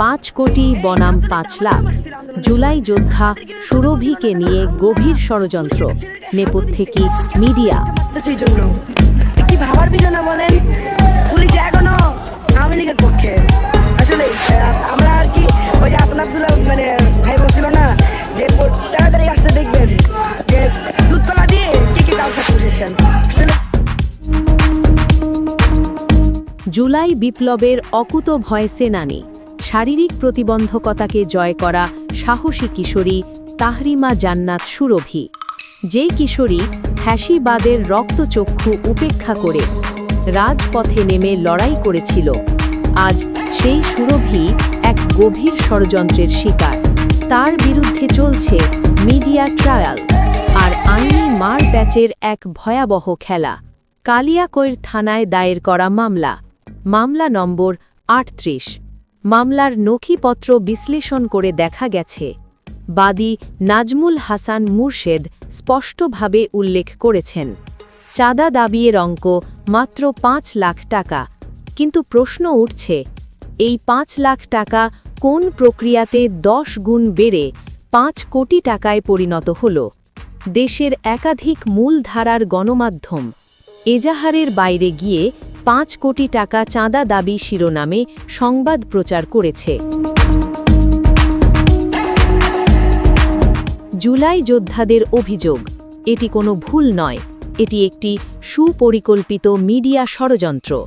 পাঁচ কোটি বনাম পাঁচ লাখ। জুলাই যোদ্ধা সুরভিকে নিয়ে গভীর ষড়যন্ত্র। নেপথ্যে কি মিডিয়া? সেই জন্য কি ভাবার বিষয় না বলেন পুলিশ এখনও আওয়ামী লীগের পক্ষে। আসলে আমরা আর কি ওই যে আপনার আব্দুল্লাহ মানে ভাই বলছিল না যে তাড়াতাড়ি আসতে দেখবেন যে দুধতলা দিয়ে কি কি কালচার পুষেছেন জুলাই বিপ্লবের অকুত ভয় সেনানি। শারীরিক প্রতিবন্ধকতাকে জয় করা সাহসী কিশোরী তাহরিমা জান্নাত সুরভি। যে কিশোরী ফ্যাসিবাদের রক্তচক্ষু উপেক্ষা করে রাজপথে নেমে লড়াই করেছিল। আজ সেই সুরভি এক গভীর ষড়যন্ত্রের শিকার। তার বিরুদ্ধে চলছে মিডিয়া ট্রায়াল আর আইনি মার প্যাচের এক ভয়াবহ খেলা। কালিয়াকৈর থানায় দায়ের করা মামলা। মামলা নম্বর আটত্রিশ। মামলার নথিপত্র বিশ্লেষণ করে দেখা গেছে। বাদী নাজমুল হাসান মুর্শেদ স্পষ্টভাবে উল্লেখ করেছেন, চাঁদা দাবিয়ের অঙ্ক মাত্র পাঁচ লাখ টাকা। কিন্তু প্রশ্ন উঠছে, এই পাঁচ লাখ টাকা কোন প্রক্রিয়াতে দশ গুণ বেড়ে পাঁচ কোটি টাকায় পরিণত হল? দেশের একাধিক মূলধারার গণমাধ্যম, এজাহারের বাইরে গিয়ে পাঁচ কোটি টাকা চাঁদা দাবি শিরোনামে সংবাদ প্রচার করেছে। জুলাই যোদ্ধাদের অভিযোগ, এটি কোনো ভুল নয়, এটি একটি সুপরিকল্পিত মিডিয়া ষড়যন্ত্র।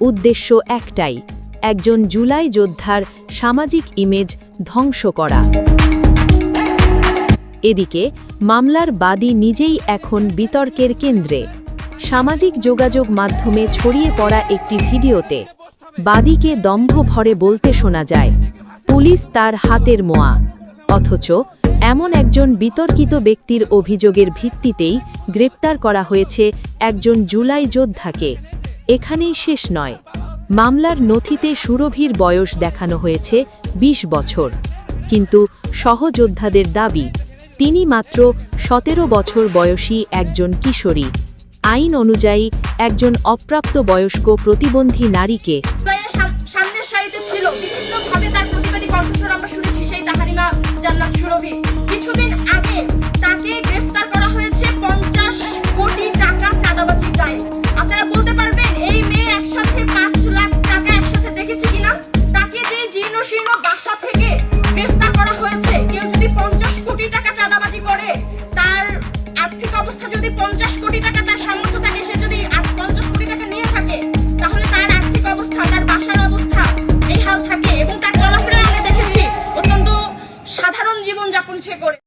উদ্দেশ্য একটাই, একজন জুলাই যোদ্ধার সামাজিক ইমেজ ধ্বংস করা। এদিকে, মামলার বাদী নিজেই এখন বিতর্কের কেন্দ্রে। সামাজিক যোগাযোগ মাধ্যমে ছড়িয়ে পড়া একটি ভিডিওতে বাদীকে দম্ভ ভরে বলতে শোনা যায়, পুলিশ তার হাতের মোয়া। অথচ এমন একজন বিতর্কিত ব্যক্তির অভিযোগের ভিত্তিতেই গ্রেপ্তার করা হয়েছে একজন জুলাই যোদ্ধাকে। এখানেই শেষ নয়। মামলার নথিতে সুরভির বয়স দেখানো হয়েছে ২০ বছর। কিন্তু সহযোদ্ধাদের দাবি, তিনি মাত্র সতেরো বছর বয়সী একজন কিশোরী। আইন অনুযায়ী একজন অপ্রাপ্ত বয়স্ক প্রতিবন্ধী নারীকে কিছুদিন পঞ্চাশ কোটি টাকা তার সামর্থ্য থাকে, সে যদি পঞ্চাশ কোটি টাকা নিয়ে থাকে, তাহলে তার আর্থিক অবস্থা, তার বাসার অবস্থা এই হাল থাকে এবং তার চলাফেরা আমরা দেখেছি অত্যন্ত সাধারণ জীবন যাপন সে করে।